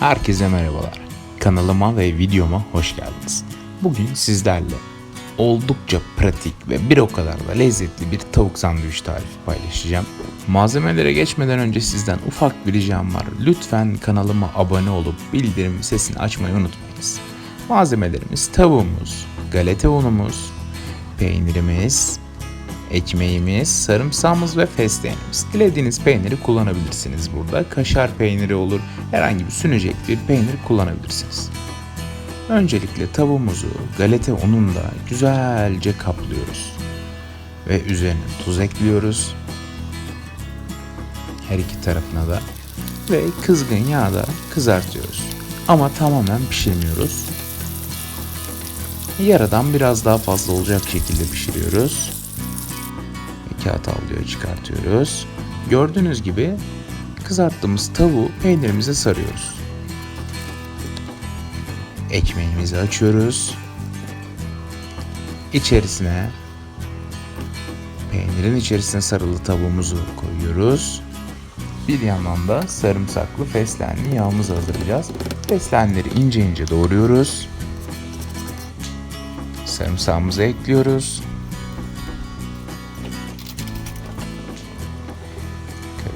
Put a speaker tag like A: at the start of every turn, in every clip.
A: Herkese merhabalar. Kanalıma ve videoma hoş geldiniz. Bugün sizlerle oldukça pratik ve bir o kadar da lezzetli bir tavuk sandviç tarifi paylaşacağım. Malzemelere geçmeden önce sizden ufak bir ricam var. Lütfen kanalıma abone olup bildirim sesini açmayı unutmayınız. Malzemelerimiz tavuğumuz, galeta unumuz, peynirimiz, ekmeğimiz, sarımsağımız ve fesleğenimiz. Dilediğiniz peyniri kullanabilirsiniz burada. Kaşar peyniri olur, herhangi bir sünecek bir peynir kullanabilirsiniz. Öncelikle tavuğumuzu galeta ununda güzelce kaplıyoruz. Ve üzerine tuz ekliyoruz. Her iki tarafına da. Ve kızgın yağda kızartıyoruz. Ama tamamen pişirmiyoruz. Yaradan biraz daha fazla olacak şekilde pişiriyoruz kağıt havluya çıkartıyoruz. Gördüğünüz gibi kızarttığımız tavuğu peynirimize sarıyoruz. Ekmeğimizi açıyoruz. İçerisine peynirin içerisine sarılı tavuğumuzu koyuyoruz. Bir yandan da sarımsaklı fesleğenli yağımızı hazırlayacağız. Fesleğenleri ince ince doğruyoruz. Sarımsağımızı ekliyoruz.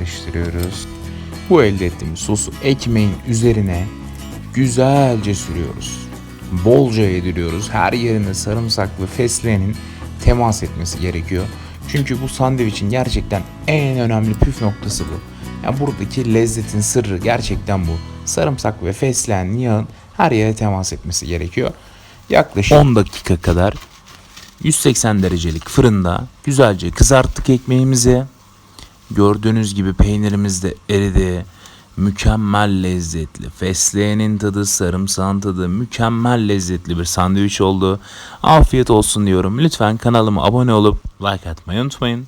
A: Karıştırıyoruz. Bu elde ettiğimiz sosu ekmeğin üzerine güzelce sürüyoruz. Bolca yediriyoruz. Her yerine sarımsaklı fesleğenin temas etmesi gerekiyor. Çünkü bu sandviçin gerçekten en önemli püf noktası bu. Yani buradaki lezzetin sırrı gerçekten bu. Sarımsak ve fesleğen yağın her yere temas etmesi gerekiyor. Yaklaşık 10 dakika kadar 180 derecelik fırında güzelce kızarttık ekmeğimizi. Gördüğünüz gibi peynirimiz de eridi. Mükemmel lezzetli. Fesleğenin tadı, sarımsağın tadı mükemmel lezzetli bir sandviç oldu. Afiyet olsun diyorum. Lütfen kanalıma abone olup like atmayı unutmayın.